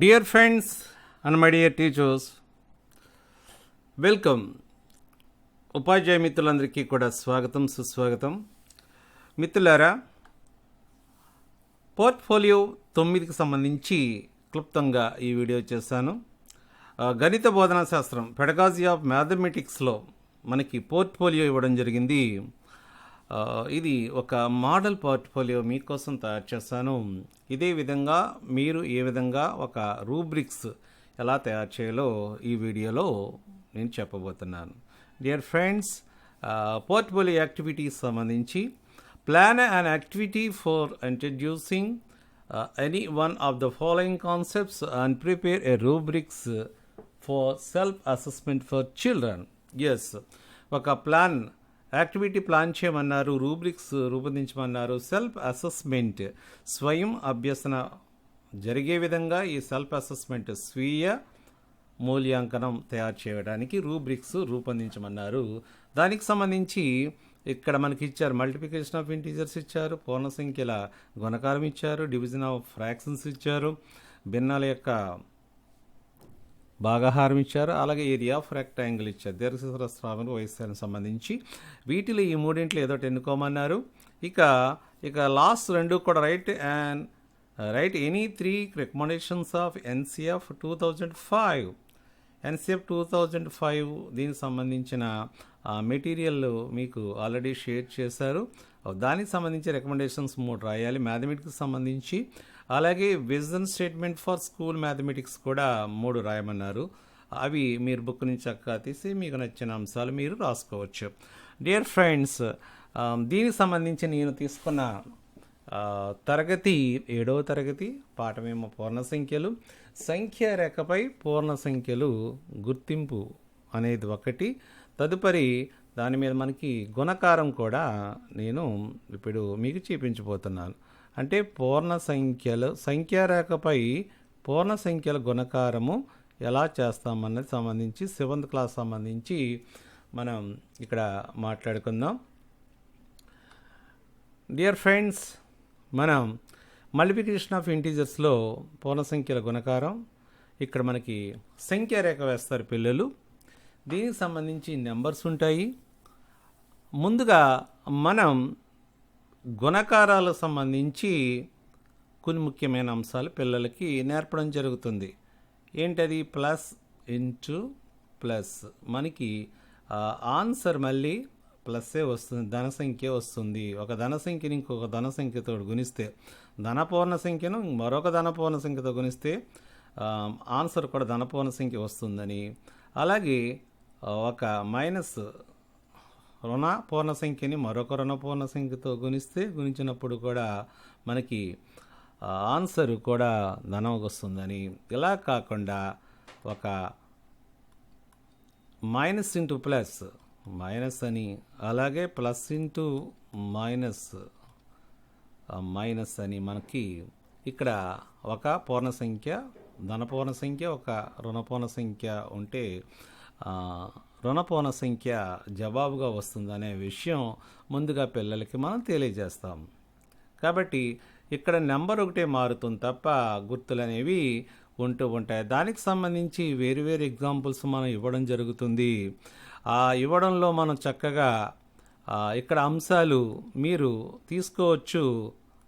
Dear friends and my dear teachers, welcome ఉపాధ్యాయ మిత్రులందరికీ కూడా స్వాగతం సుస్వాగతం. మిత్రులారా పోర్ట్ఫోలియో తొమ్మిదికి సంబంధించి క్లుప్తంగా ఈ వీడియో చేశాను. గణిత బోధనా శాస్త్రం పెడగాజీ ఆఫ్ మ్యాథమెటిక్స్లో మనకి పోర్ట్ఫోలియో ఇవ్వడం జరిగింది. ఇది ఒక మోడల్ పోర్ట్ఫోలియో మీకోసం తయారు చేశాను. ఇదే విధంగా మీరు ఏ విధంగా ఒక రూబ్రిక్స్ ఎలా తయారు చేయాలో ఈ వీడియోలో నేను చెప్పబోతున్నాను. డియర్ ఫ్రెండ్స్ పోర్ట్ఫోలియో యాక్టివిటీస్ సంబంధించి plan and activity for introducing any one of the following concepts and prepare a rubrics for self assessment for children yes ఒక ప్లాన్ యాక్టివిటీ ప్లాన్ చేయమన్నారు రూబ్రిక్స్ రూపొందించమన్నారు. సెల్ఫ్ అసెస్మెంట్ స్వయం అభ్యసన జరిగే విధంగా ఈ self assessment స్వీయ మూల్యాంకనం తయారు చేయడానికి రూబ్రిక్స్ రూపొందించమన్నారు. దానికి సంబంధించి ఇక్కడ మనకి ఇచ్చారు మల్టిప్లికేషన్ ఆఫ్ ఇంటీజర్స్ ఇచ్చారు పూర్ణ సంఖ్యల గుణకారం ఇచ్చారు డివిజన్ ఆఫ్ ఫ్రాక్షన్స్ ఇచ్చారు భిన్నాల యొక్క భాగాహారం ఇచ్చారు. అలాగే ఏరియా ఆఫ్ రెక్టాంగిల్ ఇచ్చారు. దీర్ఘచతురస్రావం వయస్సానికి సంబంధించి వీటిలో ఈ మూడింట్లో ఏదో ఎన్నుకోమన్నారు. ఇక ఇక లాస్ట్ రెండు కూడా write and write any three recommendations of NCF two thousand five. NCF two thousand five దీనికి సంబంధించిన మెటీరియల్ మీకు ఆల్రెడీ షేర్ చేశారు. దానికి సంబంధించి రికమెండేషన్స్ మూడు రాయాలి. మ్యాథమెటిక్స్ సంబంధించి అలాగే vision statement for school mathematics కూడా మూడు రాయమన్నారు. అవి మీరు బుక్ నుంచి చక్కగా తీసి మీకు నచ్చిన అంశాలు మీరు రాసుకోవచ్చు. డియర్ ఫ్రెండ్స్ um, దీనికి సంబంధించి నేను తీసుకున్న తరగతి ఏడవ తరగతి పాఠమేమో పూర్ణ సంఖ్యలు సంఖ్య రేఖపై పూర్ణ సంఖ్యలు గుర్తింపు అనేది ఒకటి. తదుపరి దాని మీద మనకి గుణకారం కూడా నేను ఇప్పుడు మీకు చూపించబోతున్నాను. అంటే పూర్ణ సంఖ్యలు సంఖ్యారేఖపై పూర్ణ సంఖ్యల గుణకారము ఎలా చేస్తామన్నది సంబంధించి సెవెంత్ క్లాస్ సంబంధించి మనం ఇక్కడ మాట్లాడుకుందాం. డియర్ ఫ్రెండ్స్ మనం మల్టిప్లికేషన్ ఆఫ్ ఇంటీజర్స్లో పూర్ణ సంఖ్యల గుణకారం ఇక్కడ మనకి సంఖ్య రేఖ వేస్తారు పిల్లలు. దీనికి సంబంధించి నెంబర్స్ ఉంటాయి. ముందుగా మనం గుణకారాలకు సంబంధించి కొన్ని ముఖ్యమైన అంశాలు పిల్లలకి నేర్పడం జరుగుతుంది. ఏంటది? Plus into plus. మనకి ఆన్సర్ మళ్ళీ ప్లస్సే వస్తుంది ధన సంఖ్య వస్తుంది. ఒక ధన సంఖ్యని ఇంకొక ధన సంఖ్యతో గుణిస్తే ధనపూర్ణ సంఖ్యను మరొక ధనపూర్ణ సంఖ్యతో గుణిస్తే ఆన్సర్ కూడా ధనపూర్ణ సంఖ్య వస్తుందని. అలాగే ఒక మైనస్ రుణ పూర్ణ సంఖ్యని మరొక రుణ పూర్ణ సంఖ్యతో గుణిస్తే గుణించినప్పుడు కూడా మనకి ఆన్సర్ కూడా ధనం వస్తుందని. ఇలా కాకుండా ఒక మైనస్ ఇంటూ ప్లస్ మైనస్ అని అలాగే ప్లస్ ఇంటూ మైనస్ మైనస్ అని మనకి ఇక్కడ ఒక పూర్ణ సంఖ్య ధనపూర్ణ సంఖ్య ఒక రుణపూర్ణ సంఖ్య ఉంటే ఆ, సంఖ్య జవాబుగా వస్తుందనే విషయం ముందుగా పిల్లలకి మనం తెలియజేస్తాం. కాబట్టి ఇక్కడ నెంబర్ ఒకటే మారుతుంది తప్ప గుర్తులు అనేవి ఉంటూ ఉంటాయి. దానికి సంబంధించి వేరు వేరు ఎగ్జాంపుల్స్ మనం ఇవ్వడం జరుగుతుంది. ఆ ఇవ్వడంలో మనం చక్కగా ఇక్కడ అంశాలు మీరు తీసుకోవచ్చు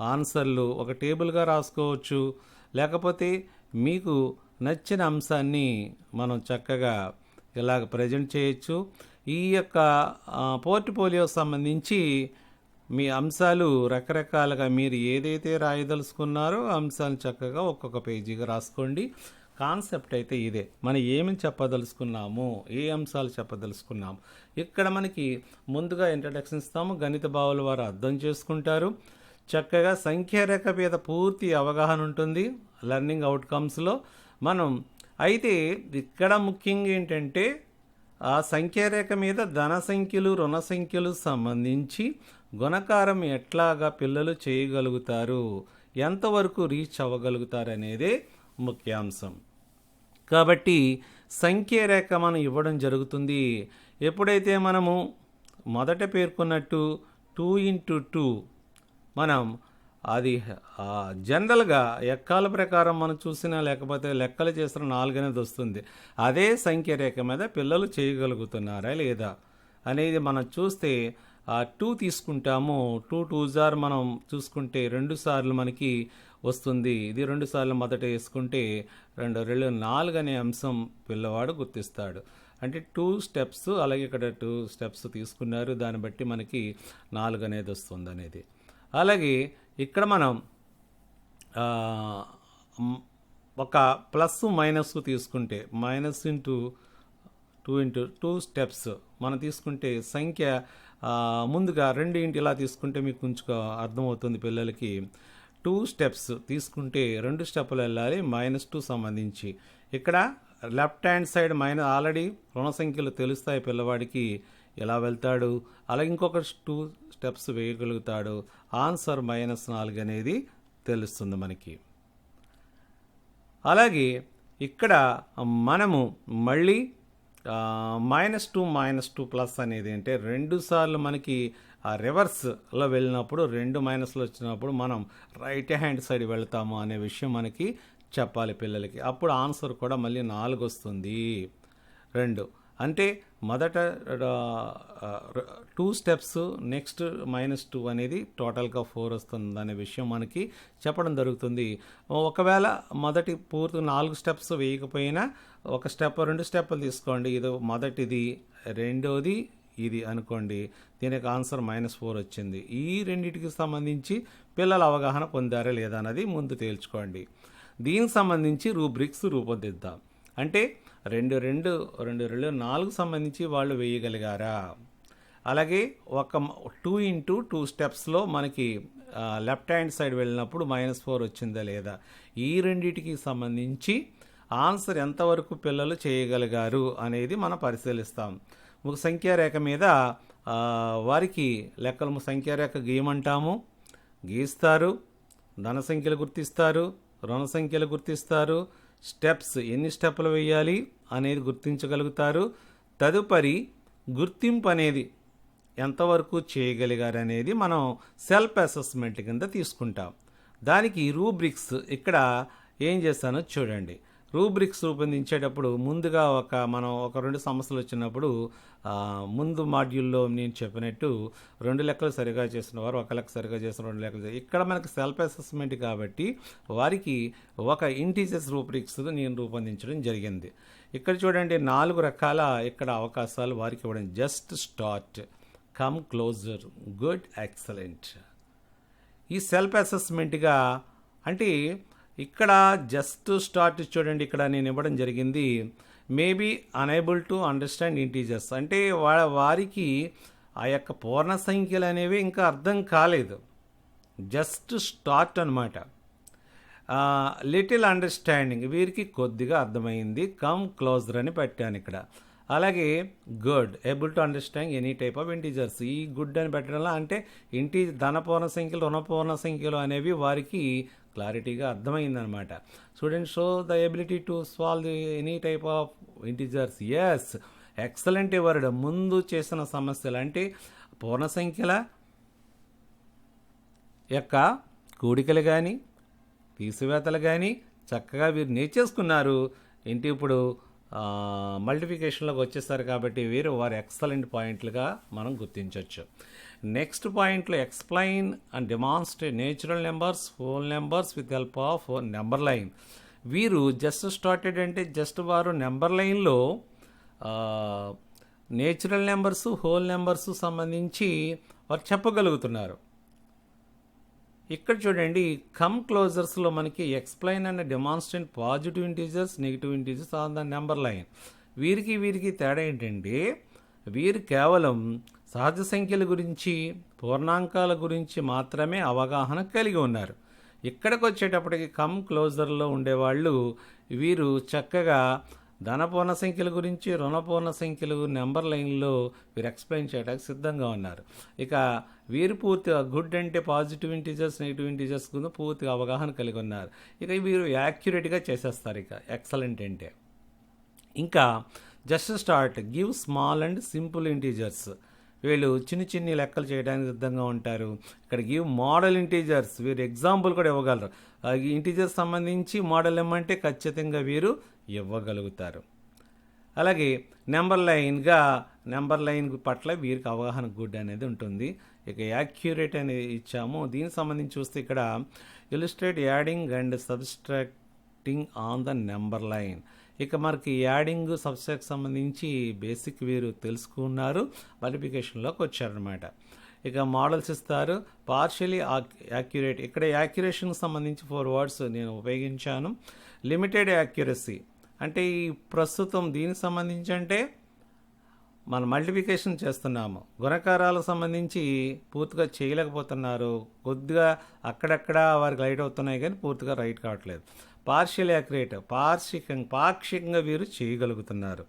ఆన్సర్లు ఒక టేబుల్గా రాసుకోవచ్చు. లేకపోతే మీకు నచ్చిన అంశాన్ని మనం చక్కగా ఇలాగ ప్రజెంట్ చేయొచ్చు. ఈ యొక్క పోర్ట్ఫోలియో సంబంధించి మీ అంశాలు రకరకాలుగా మీరు ఏదైతే రాయదలుచుకున్నారో అంశాలు చక్కగా ఒక్కొక్క పేజీగా రాసుకోండి. కాన్సెప్ట్ అయితే ఇదే. మనం ఏమి చెప్పదలుచుకున్నాము ఏ అంశాలు చెప్పదలుచుకున్నాము. ఇక్కడ మనకి ముందుగా ఇంట్రడక్షన్ ఇస్తాము. గణిత భావుల వారు అర్థం చేసుకుంటారు. చక్కగా సంఖ్యారేఖ మీద పూర్తి అవగాహన ఉంటుంది. లెర్నింగ్ అవుట్కమ్స్లో మనం అయితే ఇక్కడ ముఖ్యంగా ఏంటంటే ఆ సంఖ్యారేఖ మీద ధన సంఖ్యలు రుణ సంఖ్యలు సంబంధించి గుణకారం ఎట్లాగా పిల్లలు చేయగలుగుతారు ఎంతవరకు రీచ్ అవ్వగలుగుతారు అనేదే ముఖ్యాంశం. కాబట్టి సంఖ్యారేఖ మనం ఇవ్వడం జరుగుతుంది. ఎప్పుడైతే మనము మొదట పేర్కొన్నట్టు టూ ఇంటూ టూ మనం అది జనరల్గా ఎక్కాల ప్రకారం మనం చూసినా లేకపోతే లెక్కలు చేసిన నాలుగనేది వస్తుంది. అదే సంఖ్య రేఖ మీద పిల్లలు చేయగలుగుతున్నారా లేదా అనేది మనం చూస్తే టూ తీసుకుంటాము. టూ టూ జార్ మనం చూసుకుంటే రెండు సార్లు మనకి వస్తుంది. ఇది రెండు సార్లు మొదట వేసుకుంటే రెండు రెండు నాలుగు అనే అంశం పిల్లవాడు గుర్తిస్తాడు. అంటే టూ స్టెప్స్ అలాగే ఇక్కడ టూ స్టెప్స్ తీసుకున్నారు. దాన్ని బట్టి మనకి నాలుగు అనేది వస్తుంది అనేది. అలాగే ఇక్కడ మనం ఒక ప్లస్ మైనస్ తీసుకుంటే minus into two into two steps మనం తీసుకుంటే సంఖ్య ముందుగా రెండు ఇంటి ఇలా తీసుకుంటే మీకు కొంచెం అర్థమవుతుంది పిల్లలకి. టూ స్టెప్స్ తీసుకుంటే రెండు స్టెప్పులు వెళ్ళాలి మైనస్ టూ సంబంధించి. ఇక్కడ left hand side minus already రుణ సంఖ్యలు తెలుస్తాయి పిల్లవాడికి. ఎలా వెళ్తాడు? అలాగే ఇంకొక టూ స్టెప్స్ వేయగలుగుతాడు ఆన్సర్ మైనస్ నాలుగు అనేది తెలుస్తుంది మనకి. అలాగే ఇక్కడ మనము మళ్ళీ minus two minus two plus అనేది అంటే రెండు సార్లు మనకి ఆ రివర్స్లో వెళ్ళినప్పుడు రెండు మైనస్లు వచ్చినప్పుడు మనం రైట్ హ్యాండ్ సైడ్ వెళ్తాము అనే విషయం మనకి చెప్పాలి పిల్లలకి. అప్పుడు ఆన్సర్ కూడా మళ్ళీ నాలుగు వస్తుంది. రెండు. అంటే మొదట two steps next minus two అనేది టోటల్గా ఫోర్ వస్తుంది అనే విషయం మనకి చెప్పడం జరుగుతుంది. ఒకవేళ మొదటి పూర్తి నాలుగు స్టెప్స్ వేయకపోయినా ఒక స్టెప్ రెండు స్టెప్పులు తీసుకోండి. ఇది మొదటిది రెండోది ఇది అనుకోండి. దీనికి ఆన్సర్ మైనస్ ఫోర్ వచ్చింది. ఈ రెండింటికి సంబంధించి పిల్లల అవగాహన పొందారా లేదా అన్నది ముందు తేల్చుకోండి. దీనికి సంబంధించి రూబ్రిక్స్ రూపొందిద్దాం. అంటే రెండు రెండు రెండు రెండు నాలుగు సంబంధించి వాళ్ళు వేయగలిగారా? అలాగే ఒక టూ ఇంటూ టూ స్టెప్స్లో మనకి లెఫ్ట్ హ్యాండ్ సైడ్ వెళ్ళినప్పుడు మైనస్ ఫోర్ వచ్చిందా లేదా? ఈ రెండింటికి సంబంధించి ఆన్సర్ ఎంతవరకు పిల్లలు చేయగలిగారు అనేది మనం పరిశీలిస్తాం. ఒక సంఖ్యారేఖ మీద వారికి లెక్కలు సంఖ్యారేఖ గీయమంటాము. గీస్తారు. ధన సంఖ్యలు గుర్తిస్తారు. రుణ సంఖ్యలు గుర్తిస్తారు. స్టెప్స్ ఎన్ని స్టెప్లు వేయాలి అనేది గుర్తించగలుగుతారు. తదుపరి గుర్తింపు అనేది ఎంతవరకు చేయగలిగారు అనేది మనం సెల్ఫ్ అసెస్మెంట్ కింద తీసుకుంటాం. దానికి రూబ్రిక్స్ ఇక్కడ ఏం చేస్తానో చూడండి. రూబ్రిక్స్ రూపొందించేటప్పుడు ముందుగా ఒక మనం ఒక రెండు సమస్యలు వచ్చినప్పుడు ముందు మాడ్యూల్లో నేను చెప్పినట్టు రెండు లెక్కలు సరిగా చేసిన వారు ఒక లెక్క సరిగా చేసిన రెండు లెక్కలు ఇక్కడ మనకి సెల్ఫ్ అసెస్మెంట్ కాబట్టి వారికి ఒక ఇంటీజర్స్ రూబ్రిక్స్ నేను రూపొందించడం జరిగింది. ఇక్కడ చూడండి నాలుగు రకాల ఇక్కడ అవకాశాలు వారికి ఇవ్వడం. Just start come closer good excellent ఈ సెల్ఫ్ అసెస్మెంట్గా అంటే ఇక్కడ జస్ట్ స్టార్ట్ చూడండి ఇక్కడ నేను ఇవ్వడం జరిగింది. Maybe unable to understand integers అంటే వా వారికి ఆ యొక్క పూర్ణ సంఖ్యలు అనేవి ఇంకా అర్థం కాలేదు. జస్ట్ స్టార్ట్ అనమాట లిటిల్ అండర్స్టాండింగ్ వీరికి కొద్దిగా అర్థమైంది. కమ్ క్లోజర్ అని పెట్టాను ఇక్కడ. అలాగే good able to understand any type of integers ఈ గుడ్ అని పెట్టడంలో అంటే ఇంటి ధనపూర్ణ సంఖ్యలు రుణపూర్ణ సంఖ్యలు అనేవి వారికి క్లారిటీగా అర్థమైందనమాట. Student show the ability to solve any type of integers as excellent word ముందు చేసిన సమస్యలు అంటే పూర్ణ సంఖ్యల యొక్క కూడికలు కానీ తీసివేతలు కానీ చక్కగా వీరు నేర్చేసుకున్నారు. ఏంటి ఇప్పుడు? మల్టిఫికేషన్లోకి వచ్చేస్తారు కాబట్టి వీరు వారు ఎక్సలెంట్ పాయింట్లుగా మనం గుర్తించవచ్చు నెక్స్ట్ పాయింట్లో explain and demonstrate natural numbers whole numbers with help of number line వీరు జస్ట్ స్టార్టెడ్ అంటే జస్ట్ వారు నెంబర్ లైన్లో నేచురల్ నెంబర్స్ హోల్ నెంబర్స్ సంబంధించి వారు చెప్పగలుగుతున్నారు. ఇక్కడ చూడండి కమ్ క్లోజర్స్లో మనకి explain and demonstrate positive integers negative integers on the number line వీరికి వీరికి తేడా ఏంటంటే వీరు కేవలం సహజ సంఖ్యల గురించి పూర్ణాంకాల గురించి మాత్రమే అవగాహన కలిగి ఉన్నారు. ఇక్కడికి వచ్చేటప్పటికి కమ్ క్లోజర్లో ఉండేవాళ్ళు వీరు చక్కగా ధనపూర్ణ సంఖ్యల గురించి రుణపూర్ణ సంఖ్యలు నెంబర్ లైన్లో వీరు ఎక్స్ప్లెయిన్ చేయడానికి సిద్ధంగా ఉన్నారు. ఇక వీరు పూర్తిగా గుడ్ అంటే పాజిటివ్ ఇంటీజర్స్ నెగిటివ్ ఇంటీజర్స్ గురించి పూర్తిగా అవగాహన కలిగి ఉన్నారు. ఇక వీరు యాక్యురేట్గా చేసేస్తారు ఇక ఎక్సలెంట్ అంటే. ఇంకా just start give small and simple integers. వీళ్ళు చిన్ని చిన్ని లెక్కలు చేయడానికి సిద్ధంగా ఉంటారు. ఇక్కడ గివ్ మోడల్ ఇంటీజర్స్ వీరు ఎగ్జాంపుల్ కూడా ఇవ్వగలరు. ఇంటీజర్స్ సంబంధించి మోడల్ ఇమ్మంటే ఖచ్చితంగా వీరు ఇవ్వగలుగుతారు. అలాగే నెంబర్ లైన్గా నెంబర్ లైన్ పట్ల వీరికి అవగాహన గుడ్ అనేది ఉంటుంది. ఇక యాక్యురేట్ అనేది ఇచ్చాము. దీనికి సంబంధించి చూస్తే ఇక్కడ illustrate adding and subtracting on the number line. ఇక మనకి యాడింగ్ సబ్స్ట్రాక్ట్ సంబంధించి బేసిక్ వీరు తెలుసుకున్నారు క్వాలిఫికేషన్లోకి వచ్చారనమాట ఇక మోడల్స్ ఇస్తారు. పార్షియలీ యాక్యురేట్ ఇక్కడ యాక్యురేషన్కి సంబంధించి ఫోర్ వర్డ్స్ నేను ఉపయోగించాను. లిమిటెడ్ యాక్యురసీ అంటే ఈ ప్రస్తుతం దీనికి సంబంధించి అంటే మనం మల్టిప్లికేషన్ చేస్తున్నాము. గుణకారాలకు సంబంధించి పూర్తిగా చేయలేకపోతున్నారు. కొద్దిగా అక్కడక్కడ వారికి రైట్ అవుతున్నాయి కానీ పూర్తిగా రైట్ కావట్లేదు. పార్షియల్ యాక్యురేట్ పార్షికంగా పాక్షికంగా వీరు చేయగలుగుతున్నారు.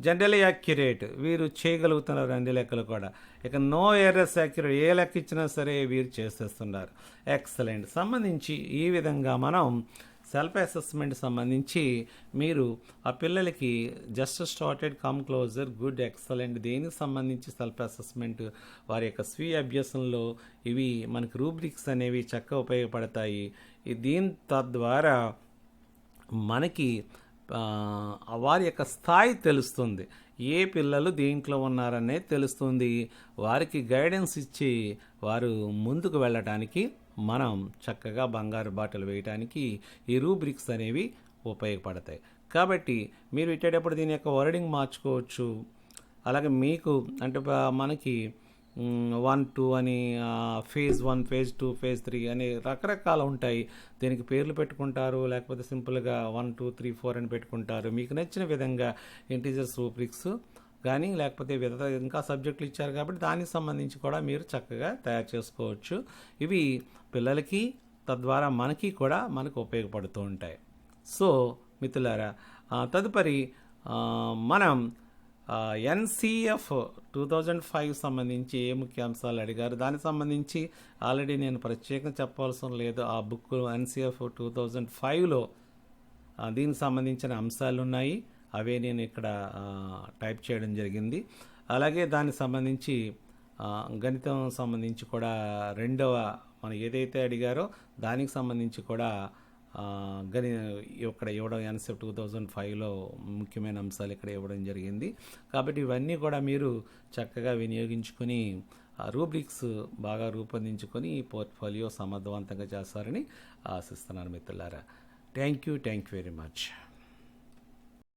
జనరల్ యాక్యురేట్ వీరు చేయగలుగుతున్నారు అన్ని లెక్కలు కూడా. ఇక నో ఎర్రస్ యాక్యురేట్ ఏ లెక్క ఇచ్చినా సరే వీరు చేసేస్తున్నారు. ఎక్సలెంట్. సంబంధించి ఈ విధంగా మనం సెల్ఫ్ అసెస్మెంట్ సంబంధించి మీరు ఆ పిల్లలకి just started come closer good excellent దేనికి సంబంధించి సెల్ఫ్ అసెస్మెంట్? వారి యొక్క స్వీయ అభ్యాసంలో ఇవి మనకి రూబ్రిక్స్ అనేవి చక్కగా ఉపయోగపడతాయి. దీని తద్వారా మనకి వారి యొక్క స్థాయి తెలుస్తుంది. ఏ పిల్లలు దీంట్లో ఉన్నారనేది తెలుస్తుంది. వారికి గైడెన్స్ ఇచ్చి వారు ముందుకు వెళ్ళటానికి మనం చక్కగా బంగారు బాటలు వేయటానికి ఈ రూబ్రిక్స్ అనేవి ఉపయోగపడతాయి. కాబట్టి మీరు ఇట్టేటప్పుడు దీని యొక్క వర్డింగ్ మార్చుకోవచ్చు. అలాగే మీకు అంటే మనకి వన్ టూ అని phase one phase two phase three అని రకరకాల ఉంటాయి. దీనికి పేర్లు పెట్టుకుంటారు లేకపోతే సింపుల్గా వన్ టూ త్రీ ఫోర్ అని పెట్టుకుంటారు. మీకు నచ్చిన విధంగా ఇంటీజర్స్ రూబ్రిక్స్ కానీ లేకపోతే విధ ఇంకా సబ్జెక్టులు ఇచ్చారు కాబట్టి దానికి సంబంధించి కూడా మీరు చక్కగా తయారు చేసుకోవచ్చు. ఇవి పిల్లలకి తద్వారా మనకి కూడా మనకు ఉపయోగపడుతూ ఉంటాయి. సో మిత్రులారా తదుపరి మనం ఎన్సిఎఫ్ టూ థౌజండ్ ఫైవ్ సంబంధించి ఏ ముఖ్య అంశాలు అడిగారు? దానికి సంబంధించి ఆల్రెడీ నేను ప్రత్యేకంగా చెప్పవలసిన లేదు. ఆ బుక్ ఎన్సిఎఫ్ టూ థౌజండ్ ఫైవ్లో దీనికి సంబంధించిన అంశాలు ఉన్నాయి అవే నేను ఇక్కడ టైప్ చేయడం జరిగింది. అలాగే దానికి సంబంధించి గణితం సంబంధించి కూడా రెండవ మనం ఏదైతే అడిగారో దానికి సంబంధించి కూడా గణి ఇక్కడ ఇవ్వడం ఎన్సెఫ్ టూ థౌజండ్ ఫైవ్లో ముఖ్యమైన అంశాలు ఇక్కడ ఇవ్వడం జరిగింది. కాబట్టి ఇవన్నీ కూడా మీరు చక్కగా వినియోగించుకొని రూబ్రిక్స్ బాగా రూపొందించుకొని ఈ పోర్ట్ఫోలియో సమర్థవంతంగా చేస్తారని ఆశిస్తున్నాను మిత్రులారా. Thank you thank you very much.